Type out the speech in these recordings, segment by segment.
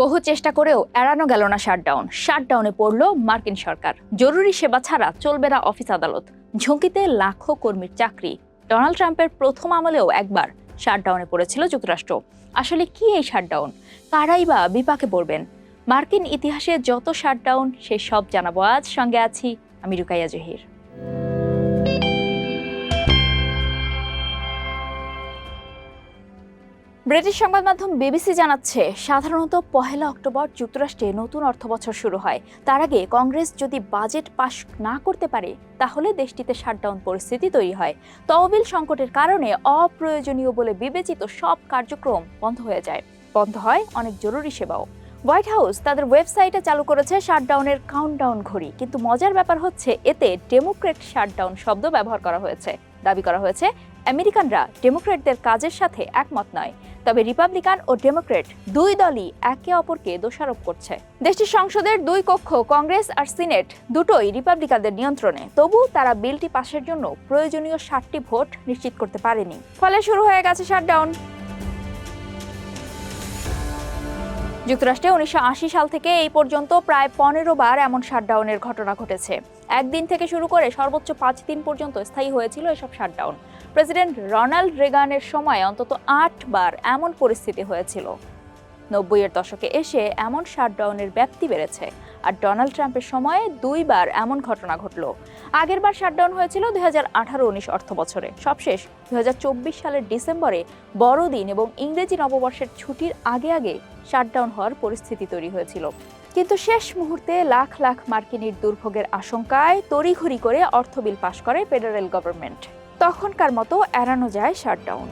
বহু চেষ্টা করেও এড়ানো গেল না শাটডাউন। শাটডাউনে পড়ল মার্কিন সরকার। জরুরি সেবা ছাড়া চলবে না অফিস আদালত। ঝুঁকিতে লাখো কর্মীর চাকরি। ডোনাল্ড ট্রাম্পের প্রথম আমলেও একবার শাটডাউনে পড়েছিল যুক্তরাষ্ট্র। আসলে কি এই শাটডাউন? কারাই বা বিপাকে পড়বেন? মার্কিন ইতিহাসে যত শাটডাউন, সে সব জানাব। আজ সঙ্গে আছি আমি রুকাইয়া জহির। ব্রিটিশ সংবাদ মাধ্যম বিবিসি জানাচ্ছে, সাধারণত পহেলা অক্টোবর যুক্তরাষ্ট্রে নতুন অর্থবছর শুরু হয়। তার আগে কংগ্রেস যদি বাজেট পাশ না করতে পারে, তাহলে দেশটিতে শাটডাউন পরিস্থিতি তৈরি হয়। তহবিল সংকটের কারণে অপ্রয়োজনীয় বলে বিবেচিত সব কার্যক্রম বন্ধ হয়ে যায়। বন্ধ হয় অনেক জরুরি সেবাও। হোয়াইট হাউস তাদের ওয়েবসাইটে চালু করেছে শাটডাউনের কাউন্টডাউন ঘড়ি। কিন্তু মজার ব্যাপার হচ্ছে, এতে ডেমোক্রেট শাটডাউন শব্দ ব্যবহার করা হয়েছে। দাবি করা হয়েছে, আমেরিকানরা ডেমোক্রেটদের কাজের সাথে একমত নয়। তবে রিপাবলিকান ও ডেমোক্রেট দুই দলই একে অপরকে দোষারোপ করছে। দেশটির সংসদের দুই কক্ষ, কংগ্রেস আর সিনেট, দুটোই রিপাবলিকানদের নিয়ন্ত্রণে। তবু তারা বিলটি পাশের জন্য প্রয়োজনীয় ষাটটি ভোট নিশ্চিত করতে পারেনি। ফলে শুরু হয়ে গেছে শাটডাউন। যুক্তরাষ্ট্রে উনিশশো আশি সাল থেকে এই পর্যন্ত প্রায় পনেরো বার এমন শাটডাউনের ঘটনা ঘটেছে। একদিন থেকে শুরু করে সর্বোচ্চ পাঁচ দিন পর্যন্ত স্থায়ী হয়েছিল এসব শাটডাউন। প্রেসিডেন্ট রোনাল্ড রেগানের সময় অন্তত আট বার এমন পরিস্থিতি হয়েছিল। নব্বইয়ের দশকে এসে এমন শাটডাউনের ব্যাপ্তি বেড়েছে আর ডোনাল্ড ট্রাম্পের সময়ে দুইবার এমন ঘটনা ঘটল। আগের বার শাটডাউন হয়েছিল দুই হাজার আঠারো উনিশ অর্থ বছরে। সবশেষ দুই হাজার চব্বিশ সালের ডিসেম্বরে বড়দিন এবং ইংরেজি নববর্ষের ছুটির আগে আগে শাটডাউন হওয়ার পরিস্থিতি তৈরি হয়েছিল। কিন্তু শেষ মুহূর্তে লাখ লাখ মার্কিনীর দুর্ভোগের আশঙ্কায় তড়িঘড়ি করে অর্থ বিল পাশ করে ফেডারেল গভর্নমেন্ট। তখনকার মতো এড়ানো যায় শাটডাউন।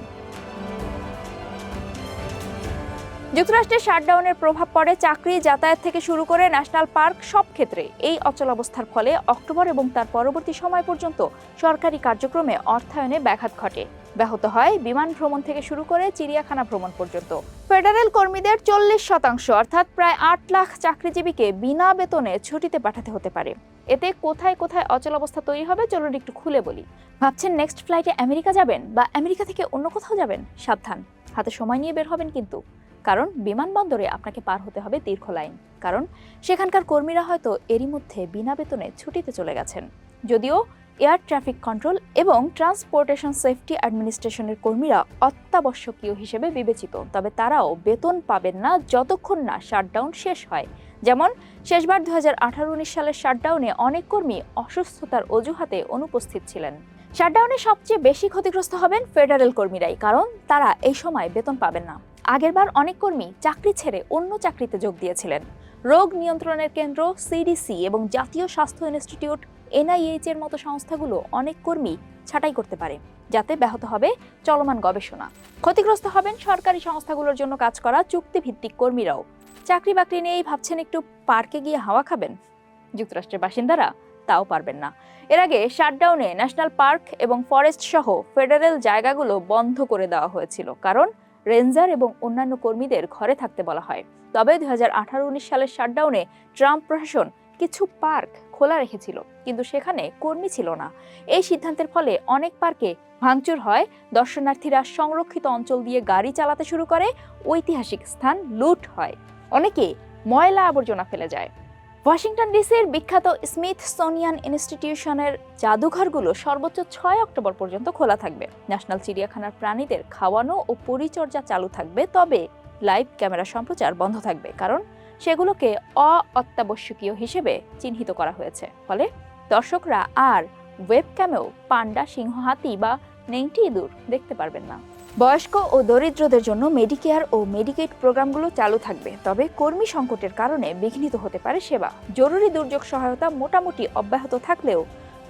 যুক্তরাষ্ট্রের শাটডাউনের প্রভাব পড়ে, চাকরি, যাতায়াত থেকে শুরু করে ন্যাশনাল পার্ক সব ক্ষেত্রে। এই অচলাবস্থার ফলে অক্টোবর এবং তার পরবর্তী সময় পর্যন্ত সরকারি কার্যক্রমে অর্থায়নে ব্যাঘাত ঘটে। ব্যাহত হয় বিমান ভ্রমণ থেকে শুরু করে চিড়িয়াখানা ভ্রমণ পর্যন্ত। ফেডারেল কর্মীদের চল্লিশ শতাংশ, অর্থাৎ প্রায় আট লাখ চাকরিজীবীকে বিনা বেতনে ছুটিতে পাঠাতে হতে পারে। এতে কোথায় কোথায় অচলাবস্থা তৈরি হবে চলুন একটু খুলে বলি। ভাবছেন নেক্সট ফ্লাইটে আমেরিকা যাবেন বা আমেরিকা থেকে অন্য কোথাও যাবেন? সাবধান, হাতে সময় নিয়ে বের হবেন কিন্তু। কারণ বিমানবন্দরে আপনাকে পার হতে হবে দীর্ঘ লাইন। কারণ সেখানকার কর্মীরা হয়তো এরই মধ্যে বিনা বেতনে ছুটিতে চলে গেছেন। যদিও এয়ার ট্রাফিক কন্ট্রোল এবং ট্রান্সপোর্টেশন সেফটি অ্যাডমিনিস্ট্রেশনের কর্মীরা অত্যাবশ্যকীয় হিসেবে বিবেচিত। তবে তারাও বেতন পাবেন না যতক্ষণ না শাটডাউন শেষ হয়। যেমন, শেষবার দু হাজার সালের শাটডাউনে অনেক কর্মী অসুস্থতার অজুহাতে অনুপস্থিত ছিলেন। শাটডাউনে সবচেয়ে বেশি ক্ষতিগ্রস্ত হবেন ফেডারেল কর্মীরাই, কারণ তারা এই সময় বেতন পাবেন না। আগেরবার অনেক কর্মী চাকরি ছেড়ে অন্য চাকরিতে যোগ দিয়েছিলেন। রোগ নিয়ন্ত্রণের কেন্দ্র, সিডিসি এবং জাতীয় স্বাস্থ্য ইনস্টিটিউট এনআইএইচ এর মতো সংস্থাগুলো অনেক কর্মী ছাঁটাই করতে পারে, যাতে ব্যাহত হবে চলমান গবেষণা। ক্ষতিগ্রস্ত হবেন সরকারি সংস্থাগুলোর জন্য কাজ করা চুক্তিভিত্তিক কর্মীরাও। চাকরি বাকরি নিয়েই ভাবছেন একটু পার্কে গিয়ে হাওয়া খাবেন? যুক্তরাষ্ট্রের বাসিন্দারা তাও পারবেন না। এর আগে শাটডাউনে ন্যাশনাল পার্ক এবং ফরেস্ট সহ ফেডারেল জায়গাগুলো বন্ধ করে দেওয়া হয়েছিল, কারণ রেঞ্জার এবং অন্যান্য কর্মীদের ঘরে থাকতে বলা হয়। তবে দুই হাজার আঠারো উনিশ সালের শাটডাউনে ট্রাম্প প্রশাসন কিছু পার্ক খোলা রেখেছিল, কিন্তু সেখানে কর্মী ছিল না। এই সিদ্ধান্তের ফলে অনেক পার্কে ভাঙচুর হয়। দর্শনার্থীরা সংরক্ষিত অঞ্চল দিয়ে গাড়ি চালাতে শুরু করে, ঐতিহাসিক স্থান লুট হয়। অনেকে ময়লা আবর্জনা ফেলে যায়। ওয়াশিংটন ডিসির বিখ্যাত স্মিথ সোনিয়ান ইনস্টিটিউশনের জাদুঘরগুলো সর্বোচ্চ ছয় অক্টোবর পর্যন্ত খোলা থাকবে। ন্যাশনাল চিড়িয়াখানার প্রাণীদের খাওয়ানো ও পরিচর্যা চালু থাকবে, তবে লাইভ ক্যামেরা সম্প্রচার বন্ধ থাকবে, কারণ সেগুলোকে অ অত্যাবশ্যকীয় হিসেবে চিহ্নিত করা হয়েছে। ফলে দর্শকরা আর ওয়েবক্যামেও পান্ডা সিংহ হাতি বা নেংটি ইঁদুর দেখতে পারবেন না। বয়স্ক ও দরিদ্রদের জন্য মেডিকেয়ার ও মেডিকেট প্রোগ্রামগুলো চালু থাকবে, তবে কর্মী সংকটের কারণে বিঘ্নিত হতে পারে সেবা। জরুরি দুর্যোগ সহায়তা মোটামুটি অব্যাহত থাকলেও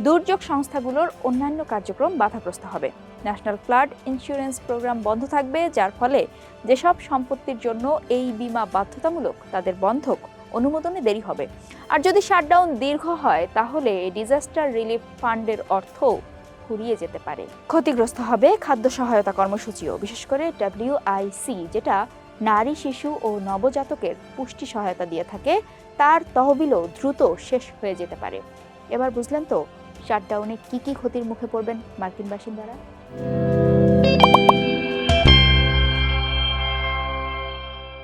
দুর্যোগ সংস্থাগুলোর অন্যান্য কার্যক্রম বাধাগ্রস্ত হবে। ন্যাশনাল ফ্লাড ইন্স্যুরেন্স প্রোগ্রাম বন্ধ থাকবে, যার ফলে যেসব সম্পত্তির জন্য এই বিমা বাধ্যতামূলক তাদের বন্ধক অনুমোদনে দেরি হবে। আর যদি শাটডাউন দীর্ঘ হয়, তাহলে ডিজাস্টার রিলিফ ফান্ডের অর্থ ফুরিয়ে যেতে পারে। ক্ষতিগ্রস্ত হবে খাদ্য সহায়তা কর্মসূচিও, বিশেষ করে ডাব্লিউআইসি যেটা নারী, শিশু ও নবজাতকের পুষ্টি সহায়তা দিয়ে থাকে, তার তহবিলও দ্রুত শেষ হয়ে যেতে পারে। এবার বুঝলেন তো, শাটডাউনে কি কি ক্ষতির মুখে পড়বেন মার্কিন বাসিন্দারা? you